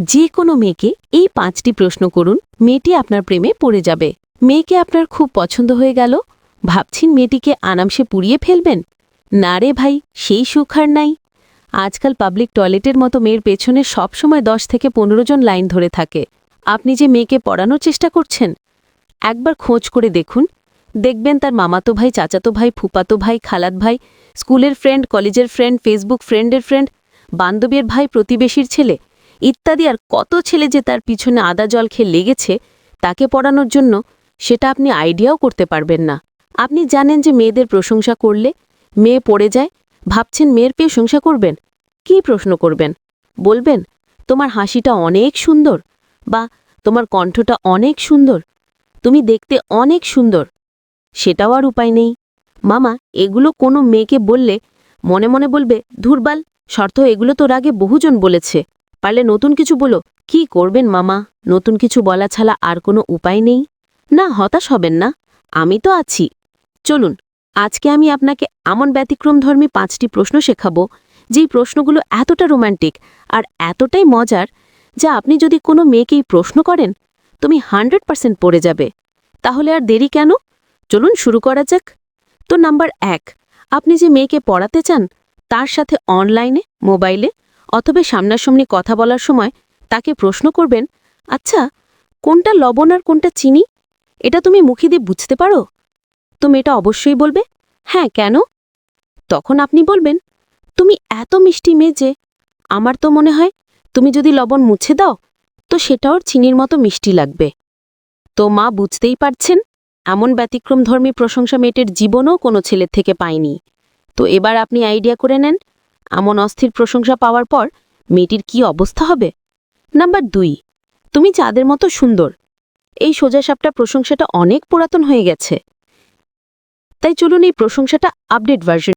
যে কোনো মেয়েকে এই পাঁচটি প্রশ্ন করুন, মেয়েটি আপনার প্রেমে পড়ে যাবে। মেয়েকে আপনার খুব পছন্দ হয়ে গেল। ভাবছেন মেয়েটিকে আনামসে পুড়িয়ে ফেলবেন? না রে ভাই, সেই সুখ আর নাই। আজকাল পাবলিক টয়লেটের মতো মেয়ের পেছনে সবসময় দশ থেকে পনেরো জন লাইন ধরে থাকে। আপনি যে মেয়েকে পড়ানোর চেষ্টা করছেন? একবার খোঁজ করে দেখুন। দেখবেন তার মামাতো ভাই, চাচাতো ভাই, ফুপাতো ভাই, খালাত ভাই, স্কুলের ফ্রেন্ড কলেজের ফ্রেন্ড ফেসবুক ফ্রেন্ডের ফ্রেন্ড বান্ধবীর ভাই, প্রতিবেশীর ছেলে। ইত্যাদি আর কত ছেলে যে তার পিছনে আদা জল খেয়ে লেগেছে তাকে পড়ানোর জন্য সেটা আপনি আইডিয়াও করতে পারবেন না। আপনি জানেন যে মেয়েদের প্রশংসা করলে মেয়ে পড়ে যায়, ভাবছেন মেয়ের প্রশংসা করবেন? কী প্রশ্ন করবেন? বলবেন, তোমার হাসিটা অনেক সুন্দর বা তোমার কণ্ঠটা অনেক সুন্দর, তুমি দেখতে অনেক সুন্দর। সেটাও আর উপায় নেই। মামা, এগুলো কোনো মেয়েকে বললে মনে মনে বলবে, ধুরবাল, শর্ত এগুলো তোর আগে বহুজন বলেছে। পারলে নতুন কিছু বলো। কি করবেন মামা? নতুন কিছু বলা ছাড়া আর কোনো উপায় নেই? না, হতাশ হবেন না। আমি তো আছি। চলুন, আজকে আমি আপনাকে এমন ব্যতিক্রমধর্মী পাঁচটি প্রশ্ন শেখাবো, যেই প্রশ্নগুলো এতটা রোম্যান্টিক আর এতটাই মজার যা আপনি যদি কোনো মেয়েকেই প্রশ্ন করেন, তুমি হান্ড্রেড পার্সেন্ট পড়ে যাবে। তাহলে আর দেরি কেন? চলুন শুরু করা যাক। তো নাম্বার এক, আপনি যে মেয়েকে পড়াতে চান, তার সাথে অনলাইনে, মোবাইলে অথবা সামনাসামনি কথা বলার সময় তাকে প্রশ্ন করবেন আচ্ছা কোনটা লবণ আর কোনটা চিনি? এটা তুমি মুখে দিয়ে বুঝতে পারো? তো মেয়েটা অবশ্যই বলবে? হ্যাঁ কেন? তখন আপনি বলবেন, তুমি এত মিষ্টি যে আমার তো মনে হয় তুমি যদি লবণ মুছে দাও, তো সেটাও চিনির মতো মিষ্টি লাগবে। তো মা বুঝতেই পারছেন, এমন ব্যতিক্রমধর্মী প্রশংসা মেয়েটের জীবনও কোনো ছেলের থেকে পায়নি। তো এবার আপনি আইডিয়া করে নেন এমন অস্থির প্রশংসা পাওয়ার পর মেয়েটির কি অবস্থা হবে? নাম্বার দুই, তুমি চাঁদের মতো সুন্দর। এই সোজাসাপটা প্রশংসাটা অনেক পুরাতন হয়ে গেছে। তাই চলুন এই প্রশংসাটা আপডেট ভার্সন